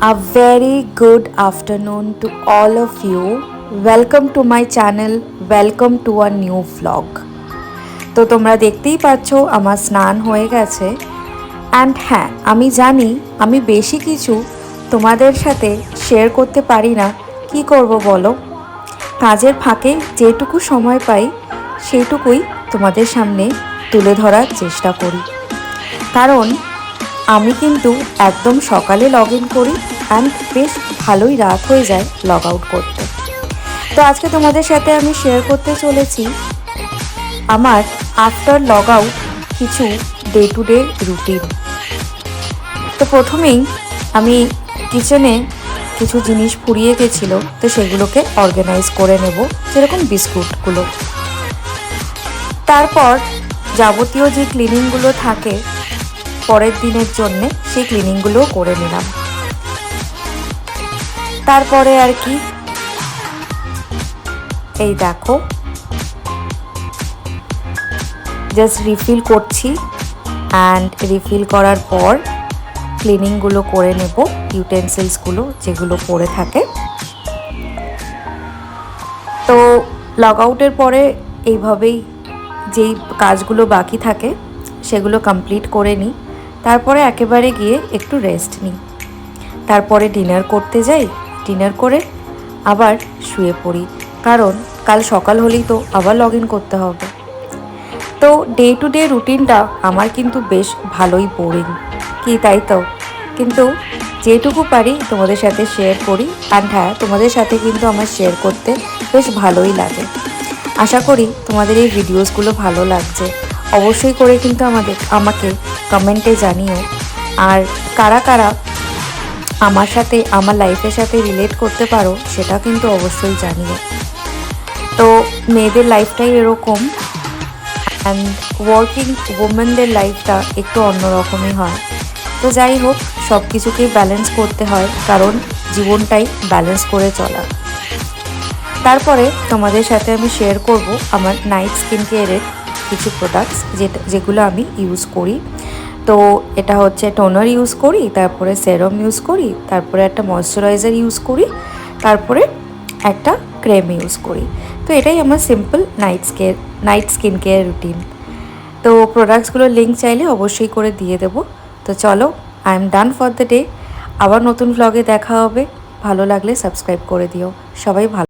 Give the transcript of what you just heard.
A very good afternoon to all of you. Welcome to my channel. Welcome to a new vlog. তো তোমরা দেখতেই পাচ্ছ, আমার স্নান হয়ে গেছে অ্যান্ড হ্যাঁ আমি জানি, আমি বেশি কিছু তোমাদের সাথে শেয়ার করতে পারি না কি করব বলো কাজের ফাঁকে যেটুকু সময় পাই, সেইটুকুই তোমাদের সামনে তুলে ধরার চেষ্টা করি কারণ আমি কিন্তু একদম সকালে লগ ইন করি অ্যান্ড বেশ ভালোই রাত হয়ে যায় লগ আউট করতে। তো আজকে তোমাদের সাথে আমি শেয়ার করতে চলেছি আমার আফটার লগ আউট কিছু ডে টু ডে রুটিন তো প্রথমেই আমি কিচেনে কিছু জিনিস ফুরিয়ে গেছিল, তো সেগুলোকে অর্গানাইজ করে নেব, যেরকম বিস্কুটগুলো। তারপর যাবতীয় যে ক্লিনিংগুলো থাকে পরের দিনের জন্য সেই ক্লিনিংগুলোও করে নিলাম। তারপরে আর কি? এই দেখো। জাস্ট রিফিল করছি অ্যান্ড রিফিল করার পর ক্লিনিংগুলো করে নেব ইউটেন্সিলসগুলো যেগুলো পড়ে থাকে। তো লগ আউটের পরে এইভাবেই যেই কাজগুলো বাকি থাকে, সেগুলো কমপ্লিট করে নিই। তারপরে একেবারে গিয়ে একটু রেস্ট নিই। তারপরে ডিনার করতে যাই ডিনার করে আবার শুয়ে পড়ি। কারণ কাল সকাল হলেই তো আবার লগ ইন করতে হবে। তো ডে টু ডে রুটিনটা আমার কিন্তু বেশ ভালোই বোরিং কি তাই তো? কিন্তু যেটুকু পারি তোমাদের সাথে শেয়ার করি। অ্যান্ড হ্যাঁ তোমাদের সাথে কিন্তু আমার শেয়ার করতে বেশ ভালোই লাগে। আশা করি তোমাদের এই ভিডিওসগুলো ভালো লাগছে। অবশ্যই করে কিন্তু আমাদের, আমাকে কমেন্টে জানিও। আর কারা কারা আমার সাথে, আমার লাইফের সাথে রিলেট করতে পারো, সেটা কিন্তু অবশ্যই জানিও। তো মেয়েদের লাইফটাই এরকম অ্যান্ড ওয়ার্কিং ওমেনদের লাইফটা একটু অন্যরকমই হয়। তো যাই হোক সব কিছুকেই ব্যালেন্স করতে হয়, কারণ জীবনটাই ব্যালেন্স করে চলা। তারপরে তোমাদের সাথে আমি শেয়ার করব আমার নাইট স্কিন কেয়ারের কিছু প্রোডাক্টস যেটা, যেগুলো আমি ইউজ করি। তো এটা হচ্ছে টোনার ইউজ করি, তারপরে সেরম ইউজ করি, তারপরে একটা ময়শ্চারাইজার ইউজ করি, তারপরে একটা ক্রেম ইউজ করি। তো এটাই আমার simple night scare night skin care routine তো প্রোডাক্টসগুলোর লিঙ্ক চাইলে অবশ্যই করে দিয়ে দেবো। তো চলো I am done for the day আবার নতুন ভ্লগে দেখা হবে। ভালো লাগলে সাবস্ক্রাইব করে দিও। সবাই ভালো